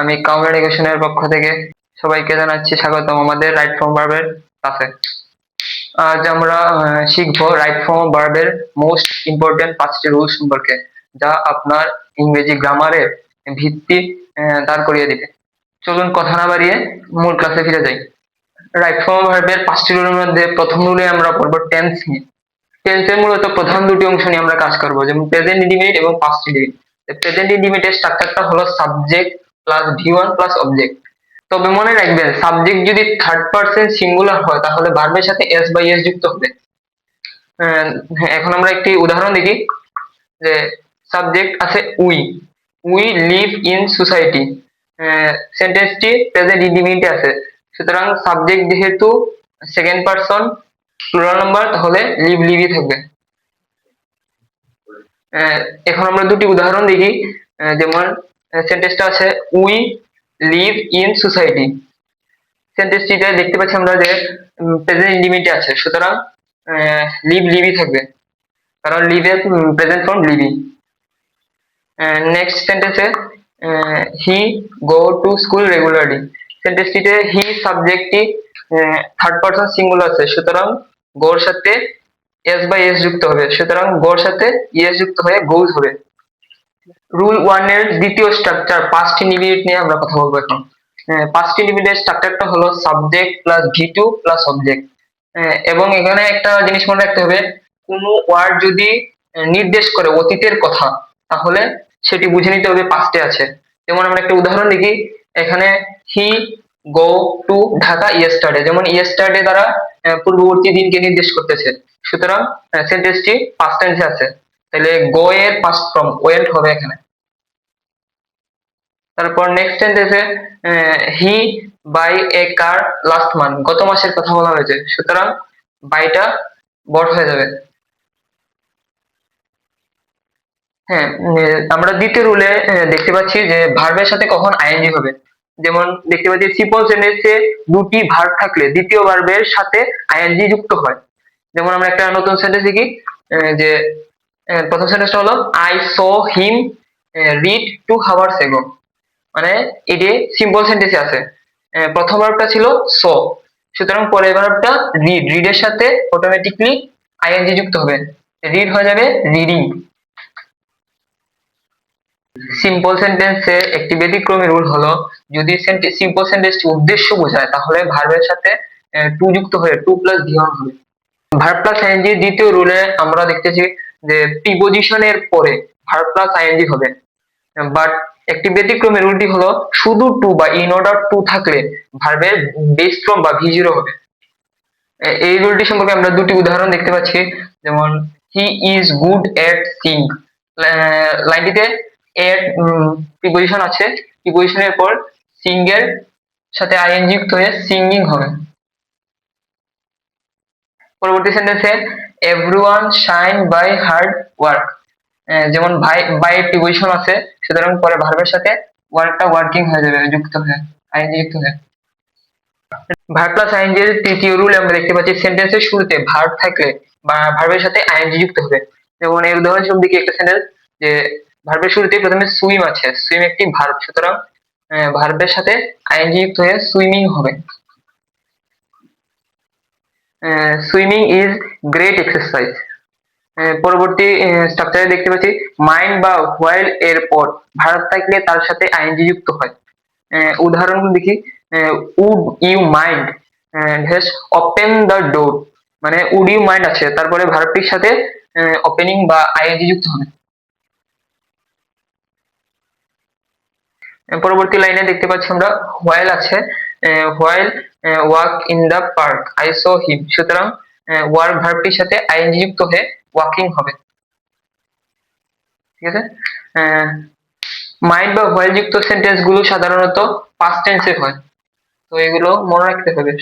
আমি কাউন্টার এডুকেশনের পক্ষ থেকে সবাইকে জানাচ্ছি স্বাগতম আমাদের রাইট ফর্ম ভার্বের ক্লাসে আজ আমরা শিখব রাইট ফর্ম ভার্বের মোস্ট ইম্পর্টেন্ট পাঁচটি রুল সম্পর্কে, যা আপনার ইংরেজি গ্রামারের ভিত্তি দাঁড় করিয়ে দিবে। চলুন কথা না বাড়িয়ে মূল ক্লাসে ফিরে যাই। রাইট ফর্ম ভার্বের পাঁচটি রুলের মধ্যে প্রথম রুলে আমরা পড়ব টেন্স নিয়ে। টেন্সের মূলত প্রধান দুটি অংশ নিয়ে আমরা কাজ করব, যেমন প্রেজেন্ট ইন্ডিমিনিট এবং পাস্ট ইন্ডিমিনিট প্রেজেন্ট ইন্ডিমিনিটের স্ট্রাকচারটা হলো subject plus V one plus object তবে মনে রাখবেন সাবজেক্ট যদি থার্ড পার্সন সিঙ্গুলার হয় তাহলে ভার্বের সাথে এস বাই এস যুক্ত হবে। হ্যাঁ, এখন আমরা একটি উদাহরণ দেখি যে সাবজেক্ট আছে we we live in society সেন্টেন্সটি present ইন্ডিমিনিটে আছে। সুতরাং সাবজেক্ট যেহেতু সেকেন্ড পার্সন প্লুরাল নাম্বার তাহলে লিভ লিভই থাকবে। এখন আমরা দুটি উদাহরণ দেখি যেমন সেন্টেন্সটা আছে উই লিভ ইন সোসাইটি সেন্টেন্সটিতে দেখতে পাচ্ছি আমরা যে প্রেজেন্ট ইন্ডিমিটে আছে। সুতরাং লিভ লিভই থাকবে। কারণ লিভের প্রেজেন্ট ফর্ম লিভি নেক্সট সেন্টেন্সে he go to school regularly সেন্টেন্সটিতে he সাবজেক্টটি থার্ড পার্সন সিঙ্গুলার আছে। সুতরাং গোর সাথে এস বাই এস যুক্ত হবে। সুতরাং গোর সাথে ইএস যুক্ত হয়ে গোজ হবে। রুল ওয়ানের দ্বিতীয় স্ট্রাকচার পাঁচটি ইন্ডিভিড নিয়ে আমরা কথা বলব এখন। পাঁচটি ইন্ডিভিডের স্ট্রাকচারটা হলো subject plus V two plus object এবং এখানে একটা জিনিস মনে রাখতে হবে, কোনো ওয়ার্ড যদি নির্দেশ করে অতীতের কথা, তাহলে সেটি বুঝে নিতে হবে পাস্টে আছে। যেমন আমরা একটা উদাহরণ দেখি, এখানে he go to Dhaka yesterday যেমন ইয়েস্টারডে দ্বারা পূর্ববর্তী দিনকে নির্দেশ করতেছে। সুতরাং সেন্টেন্সটি পাস্ট টেন্সে আছে। তাহলে গো এর পাস্ট ফর্ম ওয়েন্ট হবে এখানে। তারপর নেক্সট সেন্টেন্সে he buy a car last month গত মাসের কথা বলা হয়েছে। সুতরাং বাইটা বড় হয়ে যাবে। হ্যাঁ আমরা দ্বিতীয় রুলে দেখতে পাচ্ছি যে ভার্বের সাথে কখন আইএনজি হবে। যেমন দেখতে পাচ্ছি সিম্পল সেন্টেন্সে দুটি ভার্ব থাকলে দ্বিতীয় ভার্বের সাথে আইএনজি যুক্ত হয়। যেমন আমরা একটা নতুন সেন্টেন্স দেখি যে প্রথম সেন্টেন্সটা হলো I saw him read two hours ago মানে এটি সিম্পল সেন্টেন্সে আছে। আহ, প্রথম ভার্বটা ছিল সো সুতরাং পরের ভার্বটা রিড রিডের সাথে অটোমেটিকলি আইএনজি যুক্ত হবে। রিড হয়ে যাবে রিডিং সিম্পল সেন্টেন্সে একটি ব্যতিক্রমী রুল হলো যদি সিম্পল সেন্টেন্সটি উদ্দেশ্য বোঝায় তাহলে ভার্বের সাথে টু যুক্ত হয়ে টু প্লাস ভিওন হবে। ভার্ব প্লাস আইএনজি দ্বিতীয় রুলে আমরা দেখতেছি যে প্রিপোজিশনের পরে ভার্ব প্লাস আইএনজি হবে। বাট একটি ব্যতিক্রমী রুলটি হলো শুধু টু বা ইন অর্ডার টু থাকলে ভার্বের বেস ফর্ম বা ভি জিরো হবে। এই রুলটি সম্পর্কে আমরা দুটি উদাহরণ দেখতে পাচ্ছি। যেমন he is good at sing লাইনটিতে at preposition আছে। প্রিপোজিশনের পর সিং এর সাথে আইএনজি যুক্ত হয়ে সিঙ্গিং হবে। পরবর্তী সেন্টেন্সে everyone shine by hard work যেমন ভাই বাই প্রিপোজিশন আছে, সুতরাং পরে ভার্বের সাথে ওয়ার্কটা ওয়ার্কিং হয়ে যাবে, যুক্ত হয়ে আইএনজি যুক্ত হয়ে। ভার্ব প্লাস আইএনজি এর তৃতীয় রুল আমরা দেখতে পাচ্ছি সেন্টেন্সের শুরুতে ভার্ব থাকলে বা ভার্বের সাথে আইএনজি যুক্ত হবে। যেমন এর উদাহরণস্বরূপ দেখি একটা সেন্টেন্স যে ভার্বের শুরুতে প্রথমে সুইম আছে সুইম একটি ভার্ব সুতরাং ভার্বের সাথে আইএনজি যুক্ত হয়ে সুইমিং হবে। সুইমিং ইজ গ্রেট এক্সারসাইজ পরবর্তী স্ট্রাকচারে দেখতে পাচ্ছি মাইন্ড বা হোয়াইল এর পর। ভার্ব থাকলে তার সাথে আইএনজি যুক্ত হয়। উদাহরণ দেখি would you mind has open the door মানে উড ইউ মাইন্ড আছে, তারপরে ভার্বটির সাথে ওপেনিং বা আইএনজি যুক্ত হবে পরবর্তী লাইনে দেখতে পাচ্ছি আমরা হোয়াইল আছে while walk in the park I saw him সুতরাং ওয়ার ভার্বটির সাথে আইএনজি যুক্ত হয়ে ওয়াকিং হবে। ঠিক আছে? মাইন্ড বা হোয়াইল যুক্ত সেন্টেন্সগুলো সাধারণত পাস্ট টেন্সে হয়। তো এগুলো মনে রাখতে হবে।